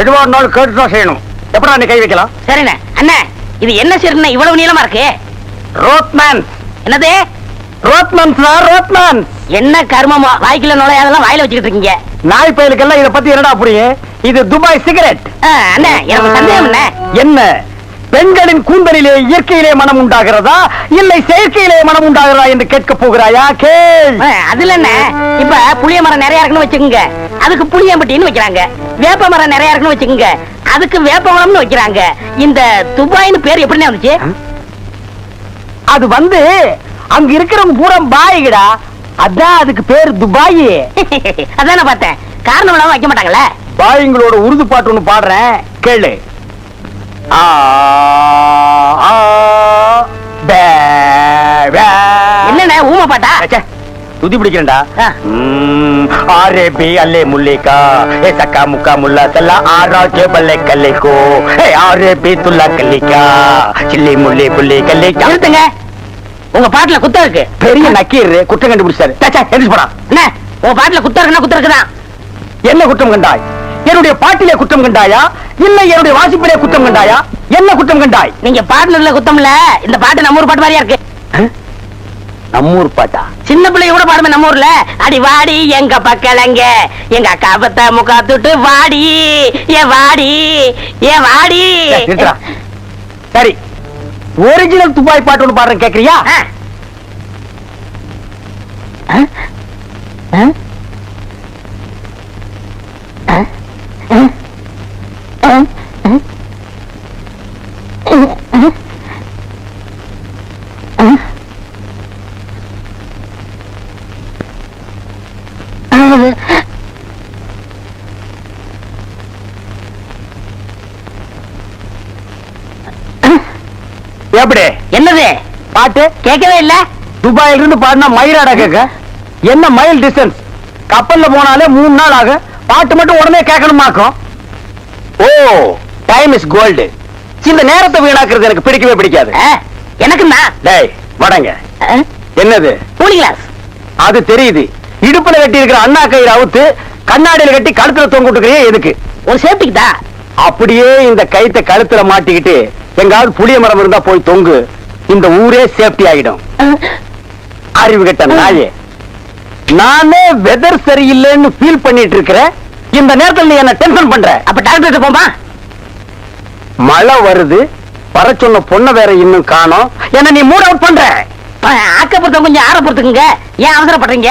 எதுவா இருந்தாலும் செய்யணும். எப்படா நீ கை வைக்கலாம்? சரிண்ணே. அண்ணே இது என்ன சீர்ண்ணே இவ்வளவு நீளமா இருக்கு? ரோட்மேன் என்னது? ரோட்மேன் சார் ரோட்மேன் என்ன கர்மமோ? வாய்க்குள்ள நுழையாதெல்லாம் வாயில வச்சுக்கிட்டு இருக்கீங்க. நாய் பயலுக்கெல்லாம் இத பத்தி என்னடா புரியும் இது துபாய் சிகரெட். அண்ணே எனக்கு சந்தேகம் என்ன என்ன? பெண்களின் கூந்தலிலே இயற்கையிலே மனம் உண்டாகிறதா? இல்லை செயற்கையிலே மனம் உண்டாகிறதா என்று கேட்க போகிறாயா? கேள். ஆ, அதுல என்ன இப்ப புளிய மரம் நிறைய இருக்குன்னு வச்சுக்கோங்க. அதுக்கு புளியம்பட்டின்னு வைக்கிறாங்க. வேப்ப மரம் நிறைய இருக்குன்னு வச்சுக்கோங்க. அதுக்கு வேப்ப மரம்னு வைக்கிறாங்க. இந்த துபாய்னு பேர் எப்படிண்ணே வந்துச்சு? அது வந்து அங்க இருக்கிறவங்க பூரா பாய்கடா. அதான் அதுக்கு பேர் துபாய். அதான் நான் பார்த்தேன். காரணம் இல்லாம வைக்க மாட்டாங்கல்ல? பாய்ங்களோட உருது பாட்டு ஒண்ணு பாடுறேன். கேளு. ஆ. என்னண்ணே ஊமை பாட்டா? துதி பிடிக்கிறேன்டா. ஆரே பி அல்லே முல்லிகா. ஏ சக்கா முக்கா முல்லா செல்லா ஆரா கே பல்லே கல்லிக்கோ ஏ ஆரே பி துல்லா கல்லிக்கா சில்லி முல்லி புல்லி கல்லிக்கா நிறுத்துங்க. உங்க பாட்டுல குத்தம் இருக்கு. பெரிய நக்கீர் குற்றம் கண்டுபிடிச்சாரு. சே, எந்திரிச்சு போடா. என்ன? உங்க பாட்டுல குத்தம் இருக்குன்னா குத்தம் இருக்குதான் என்ன குற்றம் கண்டாய்? என்னுடைய பாட்டிலே குற்றம் கண்டாயா? இல்லை என்னுடைய வாசிப்பிலே குற்றம் கண்டாயா? என்ன குற்றம் கண்டாய்? நீங்க பாட்டுல குத்தம் இல்ல இந்த பாட்டு நம்ம ஊர் பாட்டு மாதிரியா இருக்கு? நம்மூர் பாட்டா? சின்ன பிள்ளைங்க கூட பாடுமே நம்ம ஊர்ல அடி வாடி எங்க பக்கலங்க. எங்க அக்கா பத்த முக்கா துட்டு வாடி. ஏ வாடி ஏ வாடி. சரி ஒரிஜினல் துபாய் பாட்டு ஒன்று பாடுறேன் கேக்குறியா? ஆ. ஆ? ஆ? ஆ? ஆ? ஆ? ஆ? ஆ? எப்படி என்னது பாட்டு கேட்கவே இல்ல துபாயில இருந்து பாடினா மயிலாடா கேட்க என்ன மைல் டிஸ்டன்ஸ் கப்பல்ல போனாலே மூணு நாள் ஆகும் பாட்டு மட்டும் உடனே கேட்கணுமாக்கும் ஓ டைம் இஸ் கோல்டு இந்த நேரத்தை வீணாக்குறது எனக்கு பிடிக்கவே பிடிக்காது ஆ, எனக்குன்னா டேய் வடங்க? என்னது கூலி கிளாஸ் அது தெரியுது இடுப்புல கட்டி இருக்கிற அண்ணா கயிறு அவுத்து கண்ணாடியில கட்டி கழுத்துல தொங்க விட்டுக்கிறியே எதுக்கு? ஒரு சேஃப்டிக்கு தான். அப்படியே இந்த கயித்தை கழுத்துல மாட்டிக்கிட்டு எங்காவது புளிய மரம் இருந்தா போய் தொங்கு. இந்த ஊரே சேஃப்டி ஆகிடும் அறிவு கெட்ட நாயே. நானே வெதர் சரியில்லைன்னு ஃபீல் பண்ணிட்டு இருக்கிறேன் இந்த நேரத்துல நீ என்ன டென்ஷன் பண்ற. அப்ப டாக்டர் போமா மழை வருது. வர சொன்ன பொண்ணை வேற இன்னும் காணோம். என்ன நீ மூட் அவுட் பண்ற. ஆக்கப்புறத்த கொஞ்சம் ஆற பொறுத்துக்குங்க. ஏன் அவசரப்படுறீங்க?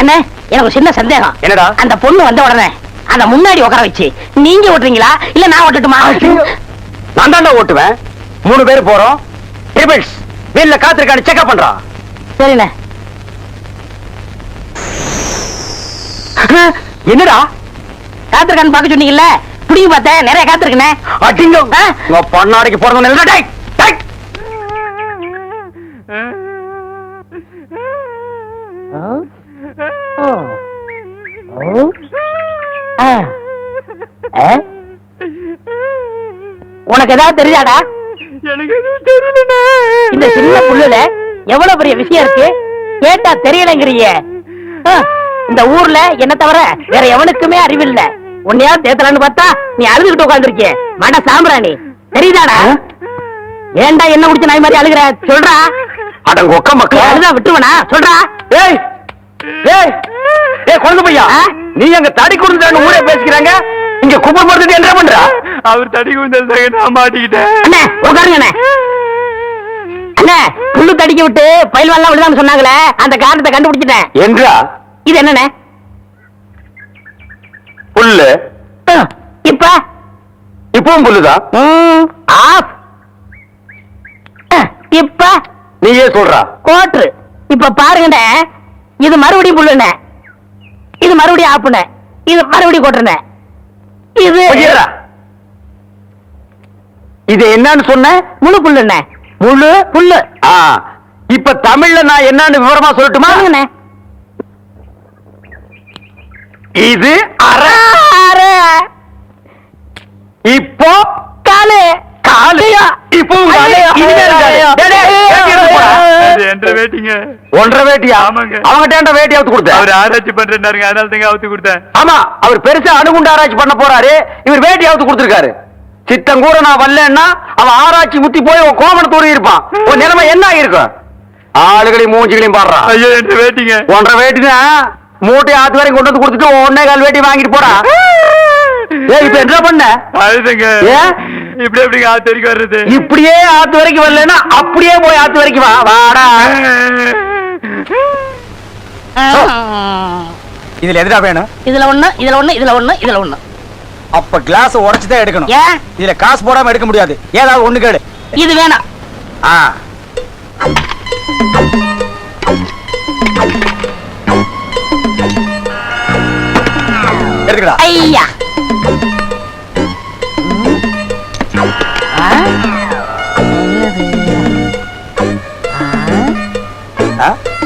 அண்ணே எனக்கு ஒரு சின்ன சந்தேகம். என்னடா? அந்த பொண்ணு வந்த உடனே அந்த முன்னாடி உட்கார வச்சு நீங்க ஓட்டுறீங்களா? இல்ல நான் ஓட்டட்டுமா? நான் தாண்டா ஓட்டுவேன். மூணு பேர் போறோம். ட்ரிபிள்ஸ் வீல்ல காத்திருக்கான்னு செக்அப் பண்றான் சரிண்ணே. என்னடா? காத்திருக்கான்னு பார்க்க சொன்னீங்கல்ல? புடிங்க பார்த்தேன். நிறைய காத்திருக்கண்ணே. அடிங்க? உங்க பொண்ணாடிக்கு பிறந்த டேய் டேய். உனக்கு ஏதாவது தெரியாதா எனக்கு எதுவும் தெரியலண்ணே. இந்த சின்ன புள்ளுல எவ்வளவு பெரிய விஷயம் இருக்கு? கேட்டா தெரியலங்கிறிய. இந்த ஊர்ல என்ன தவிர வேற எவனுக்குமே அறிவில்ல. உன்னையாவது தேத்தலான்னு பார்த்தா நீ அழுதுகிட்டு உட்காந்துருக்கிய மட சாம்பிராணி. தெரியுதாடா? ஏன்டா என்ன குடிச்ச நாய் மாதிரி அழுகுற? சொல்றா. அடங்க ஒக்க மக்கள் அழுதா விட்டுவனா சொல்றா. ஏய் ஏய் ஏய் குழந்தை பையா? ஆ? நீ அங்க தடி கொடுத்துட்டான்னு ஊரே பேசிக்கிறாங்க. இங்க குப்பை போடுறது என்ன பண்றா? அவர் தடி குந்தல் நான் மாட்டிக்கிட்டேன். அண்ணே உட்காருங்க அண்ணே. அண்ணே புல்லு தடிக்க விட்டு பயில்வான்லாம் விழுதான்னு சொன்னாங்களே அந்த காரணத்தை கண்டுபிடிச்சிட்டேன். என்றா? இது என்னண்ணே? புல்லு. அஹ், இப்ப? இப்பவும் புல்லுதான் ம், ஆஃப். அஹ், இப்ப? நீயே சொல்றா. கோட்ரு. இப்ப பாருங்கண்ணே இது மறுபடியும் புல்லுண்ணே. இது மறுபடியும் ஆப்புண்ணே. இது மறுபடியும் கோட்டுண்ணே இது. இது என்னன்னு சொன்ன? முழு புல்லுண்ணே. முழு புல்லு. இப்ப தமிழ்ல நான் என்னன்னு விவரமா சொல்லட்டுமா? இது அரை ஆறு, இப்போ காலு. காலு. இப்போ காலு என்ற வேட்டிங்க. ஒன்றரை வேட்டி அப்படியா ஆமாங்க. அவங்ககிட்ட ஏன்டா வேட்டி அவுத்து கொடுத்த அவர் ஆராய்ச்சி பண்றேன்னாருங்க. அதனால தாங்க அவுத்து கொடுத்தேன். ஆமா அவர் பெருசா அணுகுண்டு ஆராய்ச்சி பண்ண போறாரு. இவர் வேட்டி அவுத்து கொடுத்திருக்காரு. சித்தம் கூட நான் வரலன்னா அவன் ஆராய்ச்சி முத்தி போய் உன் கோமணத்தூர் இருப்பான். உன் நிலைமை என்ன ஆயிருக்கும் ஆளுகளையும் மூஞ்சிகளையும் பாடுறான் ஐயோ என்ற வேட்டிங்க. ஒன்றரை வேட்டி தான் மூட்டை ஆத்து வரைக்கும் கொண்டு வந்து கொடுத்துட்டு ஒன்னே கால் வேட்டி வாங்கிட்டு போறா ஏய் இப்ப என்ன பண்ண? ஏன்? இப்படி எப்படிங்க ஆத்து வரைக்கும் வர்றது? இப்படியே ஆத்து வரைக்கும் வரலன்னா அப்படியே போய் ஆத்து வரைக்கும் வா வாடா. இதுல எதுடா வேணும்? இதுல ஒண்ணு இதுல ஒண்ணு இதுல ஒண்ணு இதுல ஒண்ணு. அப்ப கிளாஸ் உடைச்சு தான் எடுக்கணும். ஏன்? இதுல காசு போடாம எடுக்க முடியாது. ஏதாவது ஒண்ணு கேடு இது வேணாம். ஆ. எடுக்கடா ஐயா.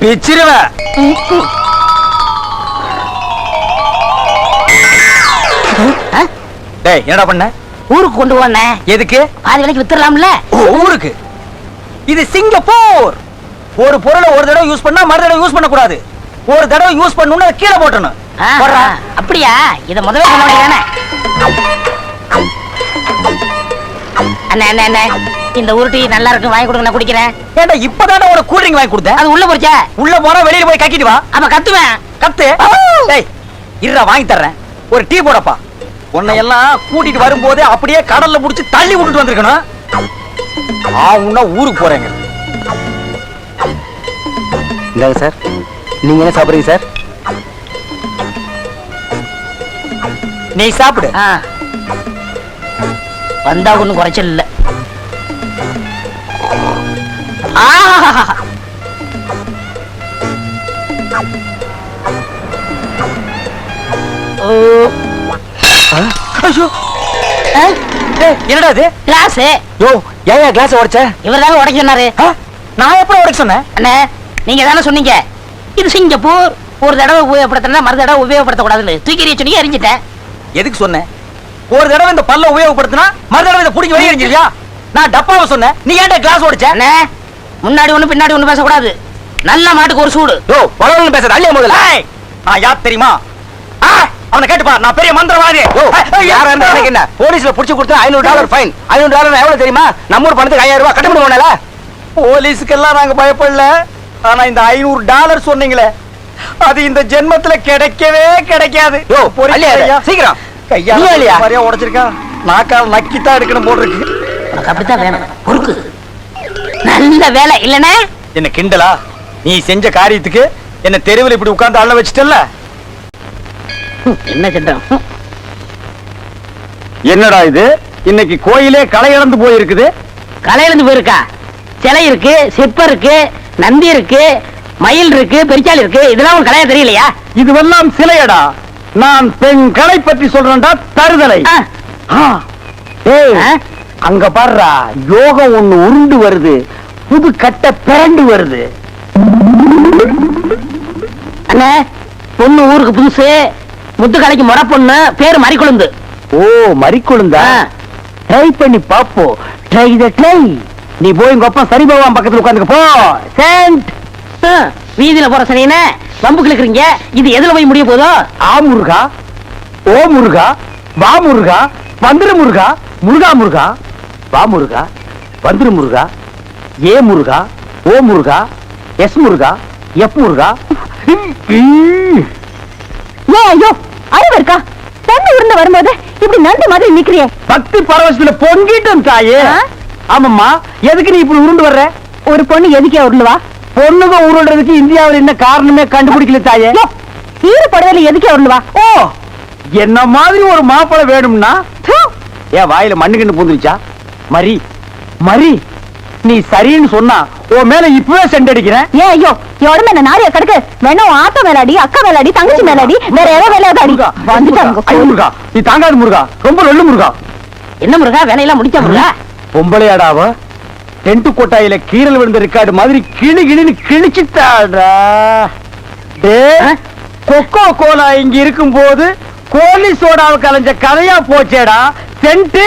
பிச்சிருவேன் ஆ? டேய் என்னடா பண்ண? ஊருக்கு கொண்டு போனே. எதுக்கு? பாதி விலைக்கு வித்துடலாம்ல? ஊருக்கு. இது சிங்கப்பூர். ஒரு பொருளை ஒரு தடவை யூஸ் பண்ணா மறு தடவை யூஸ் பண்ண கூடாது ஒரு தடவை யூஸ் பண்ணணும்னு அதை கீழே போட்டணும். அப்படியா? இத முதல்ல சொல்ல வேண்டியதானே அண்ணே அண்ணே அண்ணே. இந்த உருட்டி நல்லா இருக்கு வாங்கி கொடுங்க நான் குடிக்கிறேன். ஏன்டா இப்பதானே ஒரு கூல் ட்ரிங்க் வாங்கி கொடுத்தேன்? அது உள்ள போச்சே? உள்ள போனா வெளியில போய் கக்கிட்டு வா. அப்ப கத்துவேன். கத்து. டேய் இருடா வாங்கி தர்றேன். ஒரு டீ போடப்பா. உன்னை எல்லாம் கூட்டிட்டு வரும்போதே அப்படியே கடல்ல புடிச்சு தள்ளி விட்டுட்டு வந்திருக்கணும். ஆவுன்னா ஊருக்கு போறேங்க. இந்தாங்க சார். நீங்க என்ன சாப்பிடுறீங்க சார்? நீ சாப்பிடு. ஆ. வந்தா ஒண்ணும் குறைச்சல் இல்ல. என்னடா இது? கிளாஸ். யோ ஏன் கிளாஸ் உடைச்ச? இவர் தாங்க உடைக்க சொன்னாரு? நான் எப்ப உடைக்க சொன்னேன்? அண்ணே நீங்க தானே சொன்னீங்க. இது சிங்கப்பூர். ஒரு தடவை உபயோகப்படுத்தினா மறு தடவை உபயோகப்படுத்த கூடாதுன்னு தூக்கி சொல்லி எரிஞ்சிட்டேன் எதுக்கு சொன்னேன்? ஒரு தடவை இந்த பல்ல உபயோகப்படுத்தினா மறு தடவை இதை பிடிக்க வெளியே எறிஞ்சிருவியா நான் டப்பாவை சொன்னேன். நீ ஏன்டா கிளாஸ் உடைச்ச? அண்ணே முன்னாடி ஒண்ணு பின்னாடி ஒண்ணு பேசக்கூடாது. நல்ல மாட்டுக்கு ஒரு சூடு. யோ பலவன் பேசுற அள்ளிய முதல்ல. ஏய், நான் யார் தெரியுமா? ஆ, அவனை கேட்டுப்பா நான் பெரிய மந்திரவாதி. யாரா இருந்தா எனக்கு என்ன? போலீஸ்ல புடிச்சு கொடுத்தா ஐநூறு டாலர் ஃபைன் ஐநூறு டாலர் எவ்வளவு தெரியுமா? நம்ம ஊர் பணத்துக்கு ஐயாயிரம் ரூபாய் கட்ட முடியும்ல போலீஸுக்கெல்லாம் நாங்க பயப்படல. ஆனா இந்த ஐநூறு டாலர் சொன்னீங்களே அது இந்த ஜென்மத்துல கிடைக்கவே கிடைக்காது. சீக்கிரம். மாதிரியா உடைச்சிருக்கான். நாக்கால் நக்கித்தான் எடுக்கணும் உனக்கு அப்படித்தான் வேணும். பொறுக்கு. நல்ல வேலை இல்லனே என்ன கிண்டலா? நீ செஞ்ச காரியத்துக்கு என்ன தெருவில் இப்படி உட்கார்ந்து அள்ள வச்சிட்டல்ல? என்ன சட்டம்? என்னடா இது? இன்னைக்கு கோயிலே களை இழந்து போயிருக்குது. கலையிலிருந்து போயிருக்கா? சிலை இருக்கு சிற்பம் இருக்கு நந்தி இருக்கு மயில் இருக்கு பெருச்சாளி இருக்கு. இதெல்லாம் உன் கலையா தெரியலையா? இதுவெல்லாம் சிலையடா. நான் பெண் கலை பற்றி சொல்றேன்டா தருதலை? அங்க பாருடா யோகம் ஒண்ணு உருண்டு வருது. புது கட்ட பிறண்டு வருது. அண்ணே பொண்ணு ஊருக்கு புதுசு. முத்துக்கலைக்கு முறை பொண்ணு பேரு மறிக்குழுந்து. ஓ மறிக்குழுந்தா. ட்ரை பண்ணி பாப்போம் ட்ரை த ட்ரை நீ போய் உங்க அப்பா சரி பகவான் பக்கத்துல உட்காந்துக்க போ. சென்ட் வீதியில போற சனியனே வம்பு கிழக்குறீங்க இது எதுல போய் முடிய போதோ ஆ முருகா ஓ முருகா வா முருகா வந்துரு முருகா முருகா முருகா. வா முருகா. வந்துரு முருகா. ஏ முருகா. ஓ முருகா. எஸ் முருகா. எஃப் முருகா. ஏன் ஐயோ அறிவு இருக்கா? பொண்ணு உருண்டு வரும்போது இப்படி நண்டு மாதிரி நிக்கிறியே. பக்தி பரவசத்துல பொங்கிட்டும் தாயே? ஆமாம்மா எதுக்கு நீ இப்படி உருண்டு வர்ற? ஒரு பொண்ணு எதுக்கே உருளுவா பொண்ணுங்க உருள்றதுக்கு இந்தியாவில் என்ன காரணமே கண்டுபிடிக்கல தாயே? ஈர புடவையில எதுக்கே உருளுவா ஓ என்ன மாதிரி ஒரு மாப்பிளை வேணும்னா? ஏன் வாயில மண்ணு கண்ணு பூந்துருச்சா? மரி மரி நீ சரின்னு சொன்னா உன் மேல இப்பவே செண்டடிக்கிறேன் ஏ ஐயோ எவ்வளவு என்ன நாரிய கிடக்கு. வேணும் ஆத்தா மேலாடி அக்கா மேலாடி தங்கச்சி மேலாடி வேற வேலையாடி வந்துட்டாங்க முருகா நீ தாங்காது முருகா ரொம்ப நல்ல முருகா. என்ன முருகா வேலையெல்லாம் முடிச்ச முருகா? பொம்பளையாடாவ டென்ட் கொட்டாயில கீரல் விழுந்த ரெக்கார்டு மாதிரி கிளி கிளின்னு கிழிச்சிட்டாடா. கொக்கோ கோலா இங்க இருக்கும் போது கோலி சோடாவை கலைஞ்ச கதையா போச்சேடா சென்ட்டு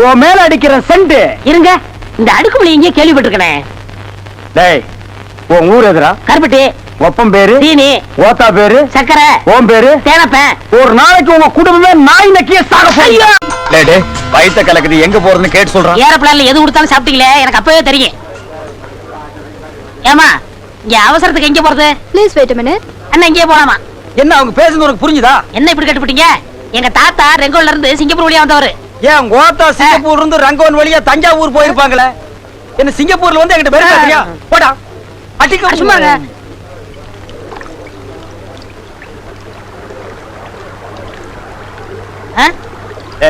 உன் மேல அடிக்கிற செண்டு. இருங்க. இந்த அடுக்குமொழி எங்கேயே கேள்விப்பட்டிருக்கனே. டேய் உன் ஊர் எதுரா கருப்பட்டி. ஒப்பம் பேரு? தீனி ஓத்தா பேரு? சக்கரை. ஓம் பேரு? தேனப்பேன் ஒரு நாளைக்கு உங்க குடும்பமே நாய் நக்கிய சாக போறீங்க வயித்த கலக்குது. எங்க போறதுன்னு கேட்டு சொல்றான் ஏரோப்ளான்ல எது கொடுத்தாலும் சாப்பிட்டீங்களே? எனக்கு அப்பவே தெரியும். ஏமா இங்க அவசரத்துக்கு எங்க போறது? ப்ளீஸ் வெயிட் மினிட் அண்ணா இங்கே போலாமா? என்ன அவங்க பேசுறது உனக்கு புரிஞ்சுதா? என்ன இப்படி கட்டுப்பிட்டீங்க? எங்க தாத்தா ரெங்கோல்ல இருந்து சிங்கப்பூர் வழியா வந்தவரு. ஏன் கோத்தா சிங்கப்பூர் இருந்து ரங்கோன் வழியா தஞ்சாவூர் போயிருப்பாங்களே? என்ன சிங்கப்பூர்ல வந்து என்கிட்ட பேர் பேசுறியா போடா. அடிக்க சும்மா இருங்க. ஆ?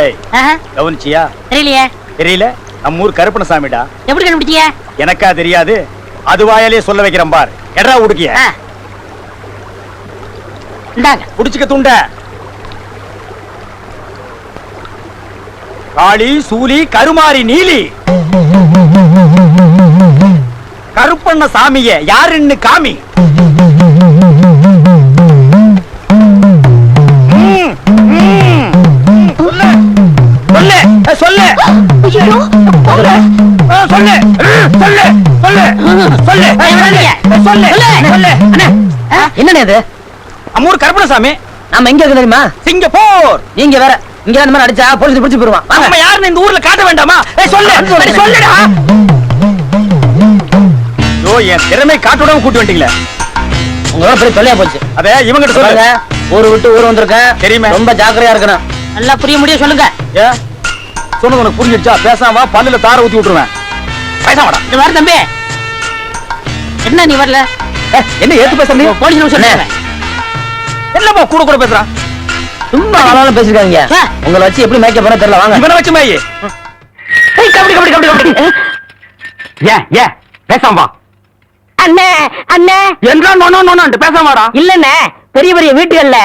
ஏய் ஆஹா, கவனிச்சியா? தெரியலையே. தெரியல. நம்ம ஊர் கருப்பணசாமிடா எப்படி கண்டுபிடிச்சீங்க எனக்கா தெரியாது. அது வாயாலே சொல்ல வைக்கிறேன் பார். எடா உடுக்கிய. ஆ. இந்தாங்க. புடிச்சுக்க துண்ட. காளி சூலி கருமாரி நீலி. கருப்பண்ண சாமிய யாருன்னு காமி. சொல்லு. சொல்லு. சொல்லு. சொல்லு. சொல்லு. சொல்லு. சொல்லு. சொல்லு. அம்மூர் கருப்பணசாமி நம்ம எங்க இருக்கு தெரியுமா? சிங்கப்பூர். நீங்க வேற இங்க அந்த மாதிரி அடிச்சா போலீஸ் பிடிச்சு போயிருவான். நம்ம யாருன்னு இந்த ஊர்ல காட்ட வேண்டாமா? ஏய் சொல்லு. சொல்லுடா. யோ என் திறமை காட்டோட கூட்டி வந்துட்டீங்களே. உங்களோட பெரிய தொல்லையா போச்சு. அதே இவங்கிட்ட சொல்லுங்க ஊரு விட்டு ஊர் வந்திருக்கேன் தெரியுமே. ரொம்ப ஜாக்கிரதையா இருக்கணும். நல்லா புரிய முடியும் சொல்லுங்க. ஏ சொன்னது உனக்கு புரிஞ்சிடுச்சா பேசாம வா பல்லுல தார ஊத்தி விட்டுருவேன். பேசாம வாடா. இது வர தம்பி. என்ன நீ வரல? என்ன ஏத்து பேசுறீங்க போலீஸ் சொன்னேன் என்னப்பா கூட கூட பேசுறான் சும்மா ஆளாலும் பேசிருக்காங்க உங்களை வச்சு எப்படி மேய்க்க போற தெரியல வாங்க. இவனை வச்சு மேயி. கபடி கபடி கபடி கபடி. ஏன் ஏன் பேசாம வா. அண்ணே அண்ணே. என்றா நொண்ணு நொண்ணு பேசாம வாடா. இல்லண்ணே பெரிய பெரிய வீட்டுகள்ல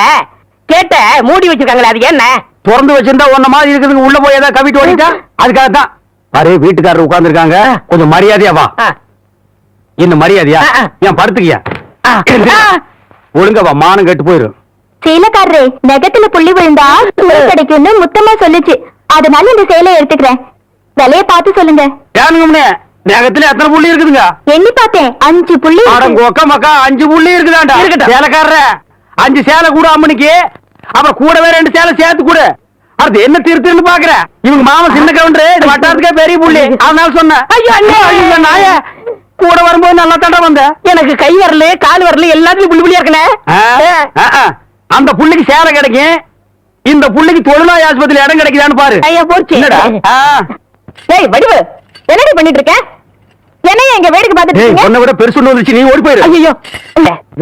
கேட்ட மூடி வச்சிருக்காங்களே அது என்ன? திறந்து வச்சிருந்தா உன்ன மாதிரி இருக்குதுங்க உள்ள போய் ஏதாவது கவிட்டு ஓடிட்டா? அதுக்காக தான் பாரு வீட்டுக்காரர் உட்கார்ந்து இருக்காங்க கொஞ்சம் மரியாதையா வா. என்ன மரியாதையா. ஏன் படுத்துக்கியா? ஆ. ஆ. ஒழுங்கா வா மானம் கெட்டு போயிரும். சேலக்காரரே நெகத்துல புள்ளி விழுந்தா துணி கிடைக்கும்னு முத்தமா சொல்லுச்சு. அதனால இந்த சேலை எடுத்துக்கிறேன். விலைய பார்த்து சொல்லுங்க. நேகத்துல எத்தனை புள்ளி இருக்குதுங்க? எண்ணி பார்த்தேன் அஞ்சு புள்ளி ஒக்க மக்கா அஞ்சு புள்ளி இருக்குதாண்டா. சேலைக்காரர அஞ்சு சேலை கூட அம்மனுக்கு அப்புறம் கூடவே ரெண்டு சேலை சேர்த்து கூட. அடுத்து என்ன திருத்துன்னு பாக்குற? இவங்க மாமா சின்ன கவுண்டரு இது வட்டாரத்துக்கே பெரிய புள்ளி. அதனால சொன்னேன். ஐயோ அண்ணே. ஐயோ நாய கூட வரும்போது நல்லா தண்டை வந்த? எனக்கு கை வரல கால் வரல எல்லாத்துலயும் புள்ளி புள்ளியா இருக்கனே. அந்த புள்ளிக்கு சேலை கிடைக்கும். இந்த புள்ளிக்கு தொழுநோய் ஆஸ்பத்திரி இடம் கிடைக்குதான்னு பாரு. ஐயா போச்சு. டேய் வடிவு என்னடி பண்ணிட்டு இருக்க என்னைய எங்க வேடிக்கை பார்த்துட்டு உன்னை விட பெருசு வந்துச்சு நீ ஓடி போயிரு. ஐயோ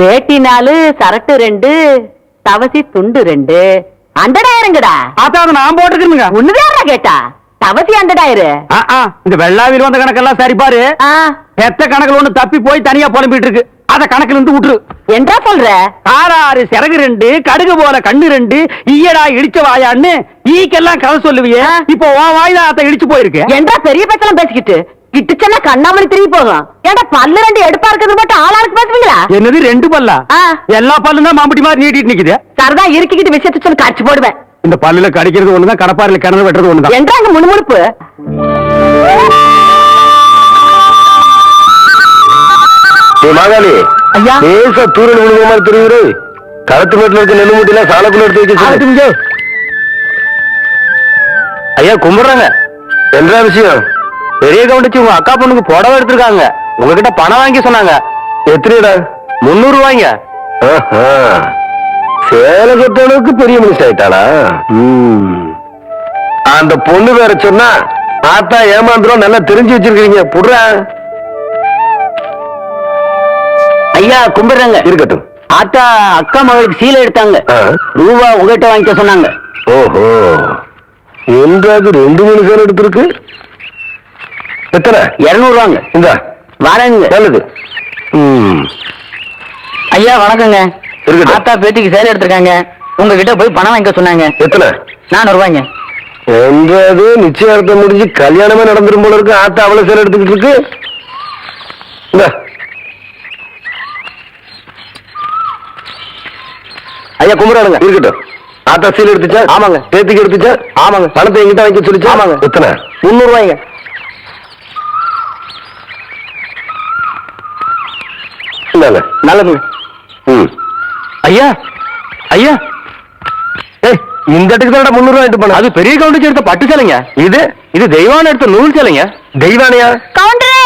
வேட்டி நாலு சரட்டு ரெண்டு தவசி துண்டு ரெண்டு. அண்டடாயிரங்கடா அதான் நான் போட்டுருக்குங்க ஒண்ணுதான் கேட்டா? தவசி அண்டடாயிரு இந்த வெள்ளாவில் வந்த கணக்கெல்லாம் சரி பாரு. பெத்த கணக்குல ஒண்ணு தப்பி போய் தனியா புலம்பிட்டு இருக்கு அத கணக்குல இருந்து விட்டுரு. என்றா சொல்ற? ஆறாறு சிறகு ரெண்டு கடுகு போல கண்ணு ரெண்டு ஈயடா இடிச்ச வாயான்னு ஈக்கெல்லாம் கதை சொல்லுவியே. இப்போ உன் வாய் தான் அத இடிச்சு போயிருக்கு. என்றா பெரிய பேச்செல்லாம் பேசிக்கிட்டு? கிட்டுச்சன்னா கண்ணாமணி திரும்பி போகும். ஏன்டா பல்லு ரெண்டு எடுப்பா இருக்கிறது மட்டும் ஆளாளுக்கு பேசுவீங்களா? என்னது ரெண்டு பல்லா. எல்லா பல்லும் தான் மாம்பட்டி மாதிரி நீட்டிட்டு நிக்குது. சரதா இருக்கிக்கிட்டு விஷயத்த சொல்லி காட்சி போடுவேன். இந்த பல்லுல கடிக்கிறது ஒண்ணுதான் கடப்பாரில கிணறு வெட்டுறது ஒண்ணுதான். என்றா அங்க முணுமுணுப்பு? ஐயா. லேசா தூரல் விழுந்த மாதிரி தெரியுது களத்து மேட்டுல இருக்க நெல்லு மூட்டையில சாலக்குள்ள எடுத்து. ஐயா கும்பிடுறாங்க. என்ன விஷயம்? பெரிய கவுண்டச்சி உங்க அக்கா பொண்ணுக்கு புடவை எடுத்திருக்காங்க. உங்ககிட்ட பணம் வாங்கி சொன்னாங்க. எத்தனைடா? முன்னூறு ரூபாய்ங்க. சேலை கட்ட அளவுக்கு பெரிய மனுஷன் ஆயிட்டாளா. அந்த பொண்ணு வேற சொன்னா ஆத்தா ஏமாந்துரும் நல்லா தெரிஞ்சு வச்சிருக்கீங்க புடுறா. ஐயா கும்பிடுறாங்க. இருக்கட்டும். ஆத்தா அக்கா மகளுக்கு சீலை எடுத்தாங்க. ரூபா உங்ககிட்ட வாங்கிக்க சொன்னாங்க. ஓஹோ. என்றாவது ரெண்டு மூணு சேலை எடுத்திருக்கு? எத்தனை? இருநூறு ரூபாங்க இந்த. வரேங்க நல்லது. ம். ஐயா வணக்கங்க. ஆத்தா பேத்திக்கு சேலை எடுத்திருக்காங்க. உங்ககிட்ட போய் பணம் வாங்கிக்க சொன்னாங்க. எத்தனை? நானூறு ரூபாய்ங்க என்றாவது நிச்சயார்த்தம் முடிஞ்சு கல்யாணமே நடந்துரும் போல இருக்கு. ஆத்தா அவ்வளவு சேலை எடுத்துக்கிட்டு இருக்கு. இந்தா. ஐயா கும்பிடுறாங்க இருக்கட்டும். ஆத்தா சீல் எடுத்துச்சா? ஆமாங்க. பேத்திக்கு எடுத்துச்சா? ஆமாங்க. பணத்தை எங்கிட்ட வாங்கி சொல்லிச்சா? ஆமாங்க. எத்தனை? முன்னூறு ரூபாய்ங்க. நல்லதுங்க. ம். ஐயா ஐயா. ஏய் இந்த இடத்துக்கு தான் முந்நூறு ரூபாய் பண்ண அது பெரிய கவுண்டச்சி எடுத்த பட்டு சேலைங்க. இது? இது தெய்வான எடுத்த நூல் சேலைங்க. தெய்வானையா? கவுண்டரே!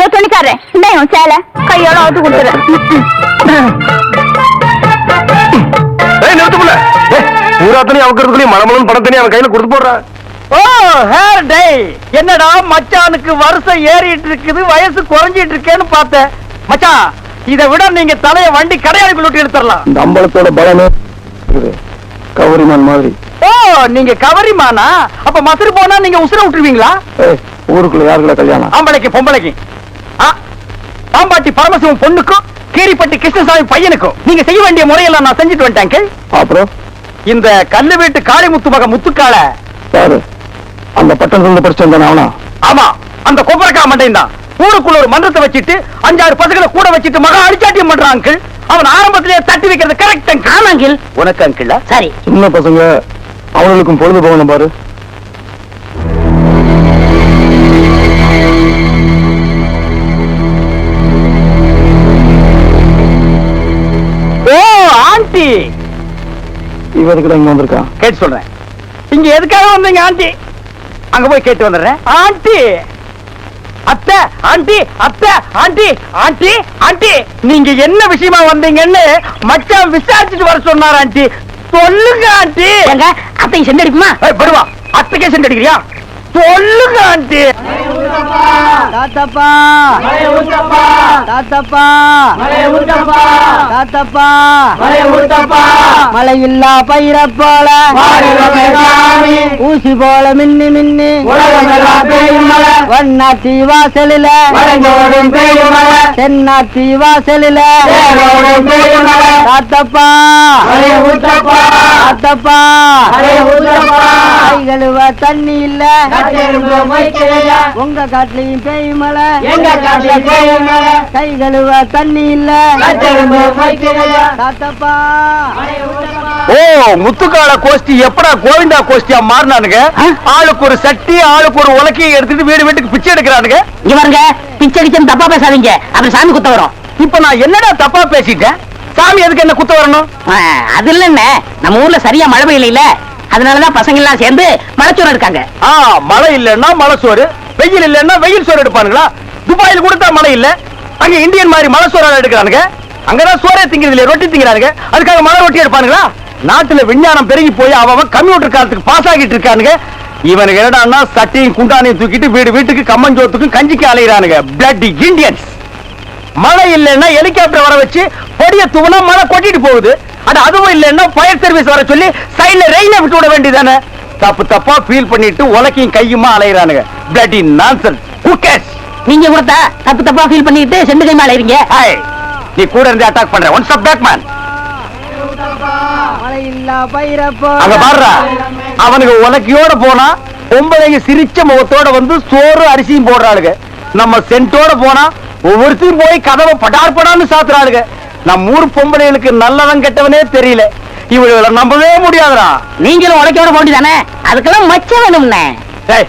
ஏ துணிக்காரன் இந்த உன் சேலை. கையோட அவுத்து கொடுத்துறேன். நிறுத்துப்புல பூராத்தனையும் அவக்கிறதுக்குள்ளேயும் மலமலன் பணத்தனையும் அவன் கையில கொடுத்து போடுறா. ஓ ஹேர் டே என்னடா மச்சானுக்கு வருஷம் ஏறிட்டு இருக்குது வயசு குறைஞ்சிட்டு இருக்கேன்னு பார்த்தேன். மச்சான் இதை விட நீங்க தலைய வண்டி கடையாளுக்குள்ள விட்டு எடுத்துடலாம் இந்த அம்பலத்தோட பலமே கௌரிமான் மாதிரி. ஓ நீங்க கவரிமானா? அப்ப மசரு போனா நீங்க உசுர விட்டுருவீங்களா? ஊருக்குள்ள யாருக்குள்ள கல்யாணம்? ஆம்பளைக்கு பொம்பளைக்கு. பாம்பாட்டி பரமசிவம் பொண்ணுக்கும் கீரிப்பட்டி கிருஷ்ணசாமி பையனுக்கும் நீங்க செய்ய வேண்டிய முறையெல்லாம் நான் செஞ்சுட்டு வந்துட்டேன். அப்புறம்? இந்த கல்லு வீட்டு காளிமுத்து மக முத்துக்கால. யாரு? அந்த பட்டம் சொல்ல படிச்சு வந்தானே அவனா? ஆமா அந்த கொப்பரக்கா மண்டையும் தான் ஊருக்குள்ள ஒரு மன்றத்தை வச்சுட்டு அஞ்சாறு பசங்களை கூட வச்சுட்டு மகா அடிச்சாட்டியம் பண்றான் அங்கிள். அவன் ஆரம்பத்திலேயே தட்டி வைக்கிறது கரெக்ட் அங்கிள். ஆமா அங்கிள். உனக்கு அங்கிள்? சரி. சின்ன பசங்க அவங்களுக்கும் பொழுது போகணும் பாரு. ஆண்டி இங்க வந்திருக்கான் கேட்டு சொல்றேன். இங்க எதுக்காக வந்தீங்க ஆண்டி? அங்க போய் கேட்டு வந்துடுறேன். ஆண்டி! அத்தை ஆண்டி அத்தை ஆண்டி ஆண்டி ஆண்டி! நீங்க என்ன விஷயமா வந்தீங்கன்னு மச்சான் விசாரிச்சுட்டு வர சொன்னார் ஆண்டி. சொல்லுங்க ஆண்டி! எங்க அத்தையும் செண்டு அடிக்குமா? படுவா. அப்ளிகேஷன் அடிக்கிறியா? சொல்லுங்க ஆண்டி. தாத்தப்பா. தாத்தப்பா. தாத்தப்பா. மழை இல்லா பயிர போல. ஊசி போல மின்னு மின்னு. வண்ணாத்தி வாசலில. தென்னாத்தி வாசலில. தாத்தப்பா. தாத்தப்பா. கைகழுவ தண்ணி இல்லை. உங்க காட்டுலயும் பேய் மழை. கை கழுவ தண்ணி இல்ல. தாத்தப்பா. ஓ முத்துக்கால கோஷ்டி எப்படா கோவிந்தா கோஷ்டியா மாறினானுங்க? ஆளுக்கு ஒரு சட்டி ஆளுக்கு ஒரு உலக்கையை எடுத்துட்டு வீடு வீட்டுக்கு பிச்சை எடுக்கிறானுங்க. இங்க பாருங்க பிச்சை கிச்சன் தப்பா பேசாதீங்க. அப்புறம் சாமி குத்த வரும். இப்ப நான் என்னடா தப்பா பேசிட்டேன்? சாமி எதுக்கு என்ன குத்த வரணும்? அது இல்லன்னு நம்ம ஊர்ல சரியா மழை பெய்யல அதனாலதான் பசங்க எல்லாம் சேர்ந்து மலைச்சோறு இருக்காங்க ஆ மழை இல்லன்னா மலைச்சோறு வெயில் இல்லன்னா வெயில் சோறு எடுப்பானுங்களா? துபாயில் கொடுத்தா மழை இல்ல அங்க இந்தியன் மாதிரி மழை சோறு எடுக்கிறானுங்க. அங்கதான் சோறே திங்கிறது இல்ல ரொட்டி திங்கிறானுங்க. அதுக்காக மழை ரொட்டி எடுப்பானுங்களா? நாட்டுல விஞ்ஞானம் பெருகி போய் அவன் கம்ப்யூட்டர் காலத்துக்கு பாஸ் ஆகிட்டு இருக்கானுங்க. இவனுக்கு என்னடான்னா சட்டையும் குண்டானையும் தூக்கிட்டு வீடு வீட்டுக்கு கம்மஞ்சோத்துக்கும் கஞ்சிக்கு அலையிறானுங்க. பிளட் இந்தியன்ஸ் மழை இல்லைன்னா ஹெலிகாப்டர் வர வச்சு பொடிய தூவனா மழை கொட்டிட்டு போகுது. அட அதுவும் இல்லைன்னா ஃபயர் சர்வீஸ் வர சொல்லி சைடுல ரெயில விட்டு விட வேண்டியதானே தப்பு தப்பா ஃபீல் பண்ணிட்டு உலக்கையும் கையுமா அலையறானுங்க. பிளட்டி நான்சன் குக்கர்ஸ் நீங்க கொடுத்தா தப்பு தப்பா ஃபீல் பண்ணிட்டு செண்டு கைமா அலைறீங்க ஹாய் நீ கூட இருந்து அட்டாக் பண்ற. ஒன் ஸ்டாப் பேக் மேன் அங்க பாடுறா அவனுக்கு உலக்கையோட போனா பொம்பளைங்க சிரிச்ச முகத்தோட வந்து சோறு அரிசியும் போடுறாளுங்க. நம்ம சென்ட்டோட போனா ஒவ்வொருத்தையும் போய் கதவை படார் படான்னு சாத்துறாளுங்க. நம்ம ஊர் பொம்பளைகளுக்கு நல்லவன் கெட்டவனே தெரியல. இவங்களை நம்பவே முடியாதுடா. நீங்களும் உழைக்கோட போண்டிதானே அதுக்கெல்லாம் மச்சம் வேணும்னே. டேய்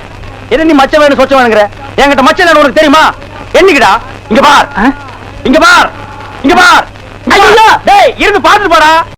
என்ன நீ மச்சம் வேணும் சொச்சம் வேணுங்கிற? என்கிட்ட மச்சம் வேணும் உனக்கு தெரியுமா? என்னைக்குடா? இங்க பார். இங்க பார். இங்க பார். ஐயோ! டேய் இருந்து பாத்துட்டு போடா.